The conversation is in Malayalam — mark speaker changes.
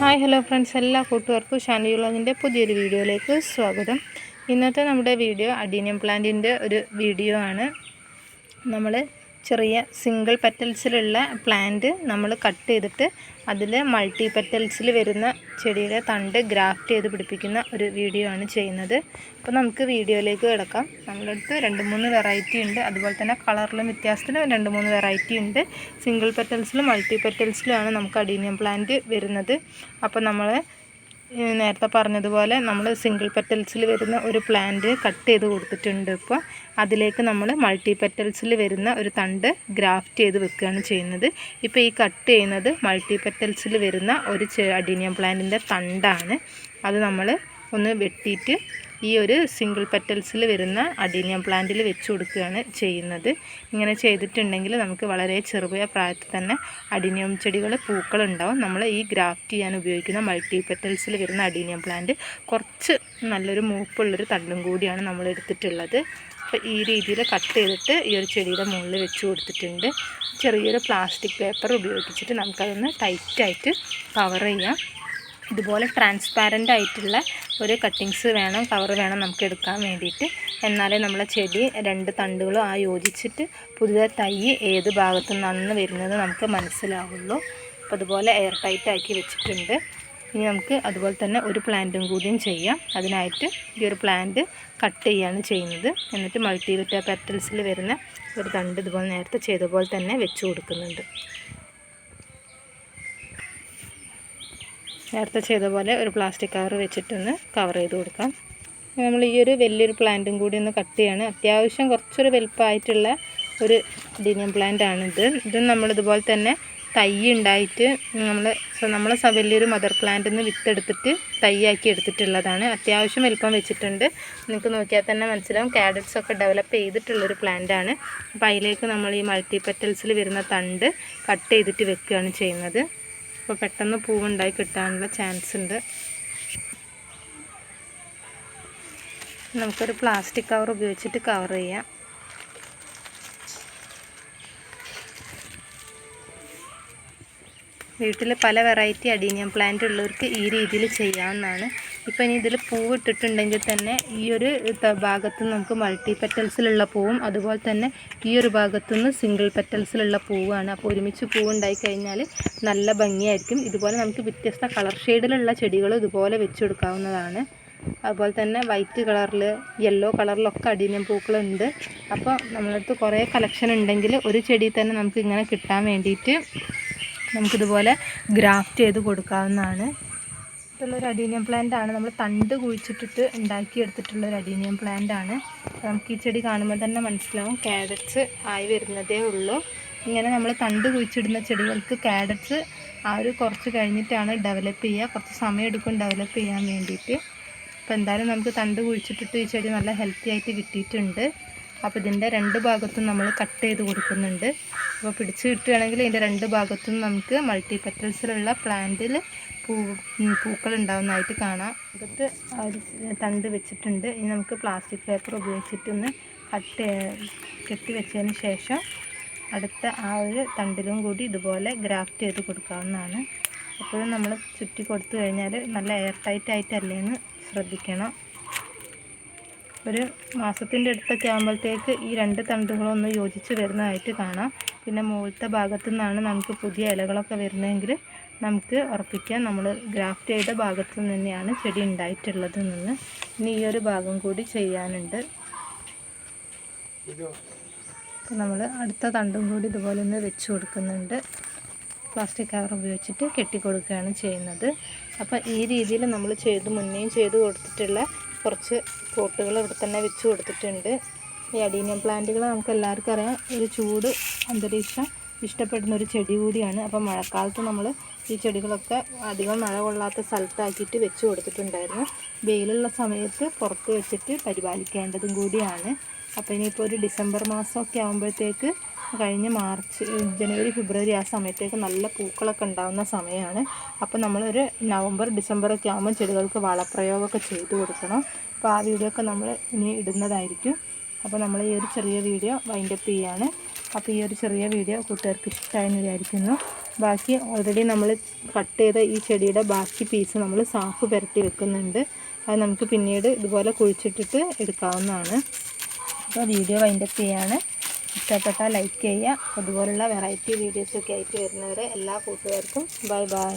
Speaker 1: Hi hello friends. എല്ലാ കൂട്ടുകാർക്കും ഷാനിയുള്ളതിന്റെ പുതിയൊരു വീഡിയോയിലേക്ക് സ്വാഗതം. ഇന്നത്തെ നമ്മുടെ വീഡിയോ അഡീനിയം പ്ലാന്റിന്റെ ഒരു വീഡിയോ ആണ്. നമ്മൾ ചെറിയ സിംഗിൾ പെറ്റൽസിലുള്ള പ്ലാന്റ് നമ്മൾ കട്ട് ചെയ്തിട്ട് അതിൽ മൾട്ടി പെറ്റൽസിൽ വരുന്ന ചെടിയുടെ തണ്ട് ഗ്രാഫ്റ്റ് ചെയ്ത് പിടിപ്പിക്കുന്ന ഒരു വീഡിയോ ആണ് ചെയ്യുന്നത്. അപ്പോൾ നമുക്ക് വീഡിയോയിലേക്ക് കിടക്കാം. നമ്മളടുത്ത് രണ്ട് മൂന്ന് വെറൈറ്റി ഉണ്ട്. അതുപോലെ തന്നെ കളറിലും വ്യത്യാസത്തിന് രണ്ട് മൂന്ന് വെറൈറ്റി ഉണ്ട്. സിംഗിൾ പെറ്റൽസിലും മൾട്ടി പെറ്റൽസിലുമാണ് നമുക്ക് അഡീനിയം പ്ലാന്റ് വരുന്നത്. അപ്പോൾ നമ്മൾ നേരത്തെ പറഞ്ഞതുപോലെ നമ്മൾ സിംഗിൾ പെറ്റൽസിൽ വരുന്ന ഒരു പ്ലാന്റ് കട്ട് ചെയ്ത് കൊടുത്തിട്ടുണ്ട് ഇപ്പോൾ അതിലേക്ക് നമ്മൾ മൾട്ടി പെറ്റൽസിൽ വരുന്ന ഒരു തണ്ട് ഗ്രാഫ്റ്റ് ചെയ്ത് വെക്കുകയാണ് ചെയ്യുന്നത്. ഇപ്പോൾ ഈ കട്ട് ചെയ്യുന്നത് മൾട്ടി പെറ്റൽസിൽ വരുന്ന ഒരു അഡീനിയം പ്ലാന്റിന്റെ തണ്ടാണ്. അത് നമ്മൾ ഒന്ന് വെട്ടിയിട്ട് ഈ ഒരു സിംഗിൾ പെറ്റൽസിൽ വരുന്ന അഡീനിയം പ്ലാന്റിൽ വെച്ച് കൊടുക്കുകയാണ് ചെയ്യുന്നത്. ഇങ്ങനെ ചെയ്തിട്ടുണ്ടെങ്കിൽ നമുക്ക് വളരെ ചെറുപയ പ്രായത്തിൽ തന്നെ അഡീനിയം ചെടികൾ പൂക്കൾ ഉണ്ടാവും നമ്മൾ ഈ ഗ്രാഫ്റ്റ് ചെയ്യാൻ ഉപയോഗിക്കുന്ന മൾട്ടി പെറ്റൽസിൽ വരുന്ന അഡീനിയം പ്ലാന്റ് കുറച്ച് നല്ലൊരു മൂപ്പുള്ളൊരു തണ്ടും കൂടിയാണ് നമ്മൾ എടുത്തിട്ടുള്ളത്. അപ്പോൾ ഈ രീതിയിൽ കട്ട് ചെയ്തിട്ട് ഈ ഒരു ചെടിയുടെ മുകളിൽ വെച്ച് കൊടുത്തിട്ടുണ്ട്. ചെറിയൊരു പ്ലാസ്റ്റിക് പേപ്പർ ഉപയോഗിച്ചിട്ട് നമുക്കതൊന്ന് ടൈറ്റായിട്ട് കവർ ചെയ്യാം. ഇതുപോലെ ട്രാൻസ്പാരന്റ് ആയിട്ടുള്ള ഒരു കട്ടിങ്സ് വേണം കവർ വേണം നമുക്ക് എടുക്കാൻ വേണ്ടിയിട്ട്. എന്നാലേ നമ്മളെ ചെടി രണ്ട് തണ്ടുകളും ആ യോജിച്ചിട്ട് പുതിയ തൈ ഏത് ഭാഗത്തു നിന്നാണെന്ന് വരുന്നത് നമുക്ക് മനസ്സിലാവുള്ളൂ. അപ്പോൾ അതുപോലെ എയർ ടൈറ്റ് ആക്കി വെച്ചിട്ടുണ്ട്. ഇനി നമുക്ക് അതുപോലെ തന്നെ ഒരു പ്ലാന്റും കൂടിയും ചെയ്യാം. അതിനായിട്ട് ഈ ഒരു പ്ലാന്റ് കട്ട് ചെയ്യാണ് ചെയ്യുന്നത്. എന്നിട്ട് മൾട്ടിവിറ്റ പെറ്റൽസിൽ വരുന്ന ഒരു തണ്ട് ഇതുപോലെ നേരത്തെ ചെയ്ത പോലെ തന്നെ വെച്ച് കൊടുക്കുന്നുണ്ട്. നേരത്തെ ചെയ്ത പോലെ ഒരു പ്ലാസ്റ്റിക് കവർ വെച്ചിട്ടൊന്ന് കവർ ചെയ്ത് കൊടുക്കാം. നമ്മൾ ഈ ഒരു വലിയൊരു പ്ലാന്റും കൂടി ഒന്ന് കട്ട് ചെയ്യാണ്. അത്യാവശ്യം കുറച്ചൊരു വലുപ്പമായിട്ടുള്ള ഒരു ഡിനിയം പ്ലാന്റ് ആണിത് ഇത്. നമ്മളിതുപോലെ തന്നെ തൈ ഉണ്ടായിട്ട് നമ്മൾ നമ്മൾ വലിയൊരു മദർ പ്ലാന്റിൽ നിന്ന് വിത്തെടുത്തിട്ട് തൈയാക്കി എടുത്തിട്ടുള്ളതാണ്. അത്യാവശ്യം വലുപ്പം വെച്ചിട്ടുണ്ട്. നിങ്ങൾക്ക് നോക്കിയാൽ തന്നെ മനസ്സിലാവും. കാഡറ്റ്സ് ഒക്കെ ഡെവലപ്പ് ചെയ്തിട്ടുള്ളൊരു പ്ലാന്റ് ആണ്. അപ്പോൾ അതിലേക്ക് നമ്മൾ ഈ മൾട്ടി പെറ്റൽസിൽ വരുന്ന തണ്ട് കട്ട് ചെയ്തിട്ട് വെക്കുകയാണ് ചെയ്യുന്നത്. അപ്പോൾ പെട്ടെന്ന് പൂവുണ്ടായി കിട്ടാനുള്ള ചാൻസ് ഉണ്ട്. നമുക്കൊരു പ്ലാസ്റ്റിക് കവർ ഉപയോഗിച്ചിട്ട് കവർ ചെയ്യാം. വീട്ടിൽ പല വെറൈറ്റി അഡീനിയം പ്ലാന്റ് ഉള്ളവർക്ക് ഈ രീതിയിൽ ചെയ്യാവുന്നതാണ്. ഇപ്പം ഇനി ഇതിൽ പൂവ് ഇട്ടിട്ടുണ്ടെങ്കിൽ തന്നെ ഈ ഒരു ഭാഗത്ത് നമുക്ക് മൾട്ടി പെറ്റൽസിലുള്ള പൂവും അതുപോലെ തന്നെ ഈ ഒരു ഭാഗത്തുനിന്ന് സിംഗിൾ പെറ്റൽസിലുള്ള പൂവാണ് അപ്പോൾ ഒരുമിച്ച് പൂവുണ്ടായി കഴിഞ്ഞാൽ നല്ല ഭംഗിയായിരിക്കും. ഇതുപോലെ നമുക്ക് വ്യത്യസ്ത കളർ ഷെയ്ഡിലുള്ള ചെടികൾ ഇതുപോലെ വെച്ച് കൊടുക്കാവുന്നതാണ് അതുപോലെ തന്നെ വൈറ്റ് കളറിൽ യെല്ലോ കളറിലൊക്കെ അടിനം പൂക്കളുണ്ട്. അപ്പോൾ നമ്മളടുത്ത് കുറേ കളക്ഷൻ ഉണ്ടെങ്കിൽ ഒരു ചെടി തന്നെ നമുക്ക് ഇങ്ങനെ കിട്ടാൻ വേണ്ടിയിട്ട് നമുക്കിതുപോലെ ഗ്രാഫ്റ്റ് ചെയ്ത് കൊടുക്കാവുന്നതാണ്. ഇതുള്ളൊരു അഡീനിയം പ്ലാന്റ് ആണ്. നമ്മൾ തണ്ട് കുഴിച്ചിട്ടിട്ട് ഉണ്ടാക്കിയെടുത്തിട്ടുള്ള ഒരു അഡീനിയം പ്ലാന്റ് ആണ്. നമുക്ക് ഈ ചെടി കാണുമ്പോൾ തന്നെ മനസ്സിലാവും കാഡറ്റ്സ് ആയി വരുന്നതേ ഉള്ളൂ. ഇങ്ങനെ നമ്മൾ തണ്ട് കുഴിച്ചിടുന്ന ചെടികൾക്ക് കാഡറ്റ്സ് ആ ഒരു കുറച്ച് കഴിഞ്ഞിട്ടാണ് ഡെവലപ്പ് ചെയ്യുക. കുറച്ച് സമയം എടുക്കും ഡെവലപ്പ് ചെയ്യാൻ വേണ്ടിയിട്ട്. അപ്പോൾ എന്തായാലും നമുക്ക് തണ്ട് കുഴിച്ചിട്ടിട്ട് ഈ ചെടി നല്ല ഹെൽത്തി ആയിട്ട് കിട്ടിയിട്ടുണ്ട്. അപ്പോൾ ഇതിന്റെ രണ്ട് ഭാഗത്തും നമ്മൾ കട്ട് ചെയ്ത് കൊടുക്കുന്നുണ്ട്. അപ്പോൾ പിടിച്ച് കിട്ടുകയാണെങ്കിൽ ഇതിന്റെ രണ്ട് ഭാഗത്തും നമുക്ക് മൾട്ടി പെറ്റൽസിലുള്ള പ്ലാന്റിൽ പൂ പൂക്കൾ ഉണ്ടാകുന്നതായിട്ട് കാണാം. അകത്ത് തണ്ട് വെച്ചിട്ടുണ്ട്. ഇനി നമുക്ക് പ്ലാസ്റ്റിക് പേപ്പർ ഉപയോഗിച്ചിട്ടൊന്ന് കട്ട് കെട്ടി വെച്ചതിന് ശേഷം അടുത്ത ആ ഒരു തണ്ടിലും കൂടി ഇതുപോലെ ഗ്രാഫ്റ്റ് ചെയ്ത് കൊടുക്കാവുന്നതാണ്. എപ്പോഴും നമ്മൾ ചുറ്റി കൊടുത്തു കഴിഞ്ഞാൽ നല്ല എയർ ടൈറ്റ് ആയിട്ടല്ലേന്ന് ശ്രദ്ധിക്കണം. ഒരു മാസത്തിന്റെ അടുത്തൊക്കെ ആകുമ്പോഴത്തേക്ക് ഈ രണ്ട് തണ്ടുകളും ഒന്ന് യോജിച്ച് വരുന്നതായിട്ട് കാണാം. പിന്നെ മുകളിലത്തെ ഭാഗത്തു നിന്നാണ് നമുക്ക് പുതിയ ഇലകളൊക്കെ വരുന്നതെങ്കിൽ നമുക്ക് ഉറപ്പിക്കാം. നമ്മൾ ഗ്രാഫ്റ്റ് ചെയ്ത ഭാഗത്തു നിന്ന് തന്നെയാണ് ചെടി ഉണ്ടായിട്ടുള്ളത് നിന്ന് ഇനി ഈ ഒരു ഭാഗം കൂടി ചെയ്യാനുണ്ട്. നമ്മൾ അടുത്ത തണ്ടും കൂടി ഇതുപോലെ ഒന്ന് വെച്ച് കൊടുക്കുന്നുണ്ട്. പ്ലാസ്റ്റിക് കവർ ഉപയോഗിച്ചിട്ട് കെട്ടിക്കൊടുക്കുകയാണ് ചെയ്യുന്നത്. അപ്പോൾ ഈ രീതിയിൽ നമ്മൾ ചെയ്ത് മുന്നേയും ചെയ്ത് കൊടുത്തിട്ടുള്ള കുറച്ച് പോട്ടുകൾ ഇവിടെ തന്നെ വെച്ച് കൊടുത്തിട്ടുണ്ട്. ഈ അഡീനിയം പ്ലാന്റുകൾ നമുക്ക് എല്ലാവർക്കും അറിയാം. ഒരു ചൂട് അന്തരീക്ഷം. ഇഷ്ടപ്പെടുന്ന ഒരു ചെടി കൂടിയാണ്. അപ്പോൾ മഴക്കാലത്ത് നമ്മൾ ഈ ചെടികളൊക്കെ അധികം മഴ കൊള്ളാത്ത സ്ഥലത്താക്കിയിട്ട് വെച്ച് കൊടുത്തിട്ടുണ്ടായിരുന്നു. വെയിലുള്ള സമയത്ത് പുറത്ത് വെച്ചിട്ട് പരിപാലിക്കേണ്ടതും കൂടിയാണ്. അപ്പോൾ ഇനിയിപ്പോൾ ഒരു ഡിസംബർ മാസമൊക്കെ ആകുമ്പോഴത്തേക്ക് കഴിഞ്ഞ മാർച്ച് ജനുവരി ഫെബ്രുവരി ആ സമയത്തേക്ക് നല്ല പൂക്കളൊക്കെ ഉണ്ടാകുന്ന സമയമാണ്. അപ്പോൾ നമ്മളൊരു നവംബർ ഡിസംബർ ഒക്കെ ആകുമ്പോൾ ചെടികൾക്ക് വളപ്രയോഗമൊക്കെ ചെയ്തു കൊടുക്കണം. അപ്പോൾ ആ വീഡിയോ ഒക്കെ നമ്മൾ ഇനി ഇടുന്നതായിരിക്കും. അപ്പോൾ നമ്മൾ ഈ ഒരു ചെറിയ വീഡിയോ വൈൻഡപ്പ് ചെയ്യാണ്. അപ്പോൾ ഈ ഒരു ചെറിയ വീഡിയോ കൂട്ടുകാർക്ക് ഇഷ്ടമായെന്ന് വിചാരിക്കുന്നു ബാക്കി ഓൾറെഡി നമ്മൾ കട്ട് ചെയ്ത ഈ ചെടിയുടെ ബാക്കി പീസ് നമ്മൾ സാഫ് പുരട്ടി വെക്കുന്നുണ്ട്. അത് നമുക്ക് പിന്നീട് ഇതുപോലെ കുഴിച്ചിട്ടിട്ട് എടുക്കാവുന്നതാണ്. അപ്പോൾ വീഡിയോ വൈൻഡപ്പ് ചെയ്യാണ്. ഇഷ്ടപ്പെട്ടാൽ ലൈക്ക് ചെയ്യുക. അതുപോലുള്ള വെറൈറ്റി വീഡിയോസൊക്കെ ആയിട്ട് വരുന്നവരെ എല്ലാ കൂട്ടുകാർക്കും ബൈ ബൈ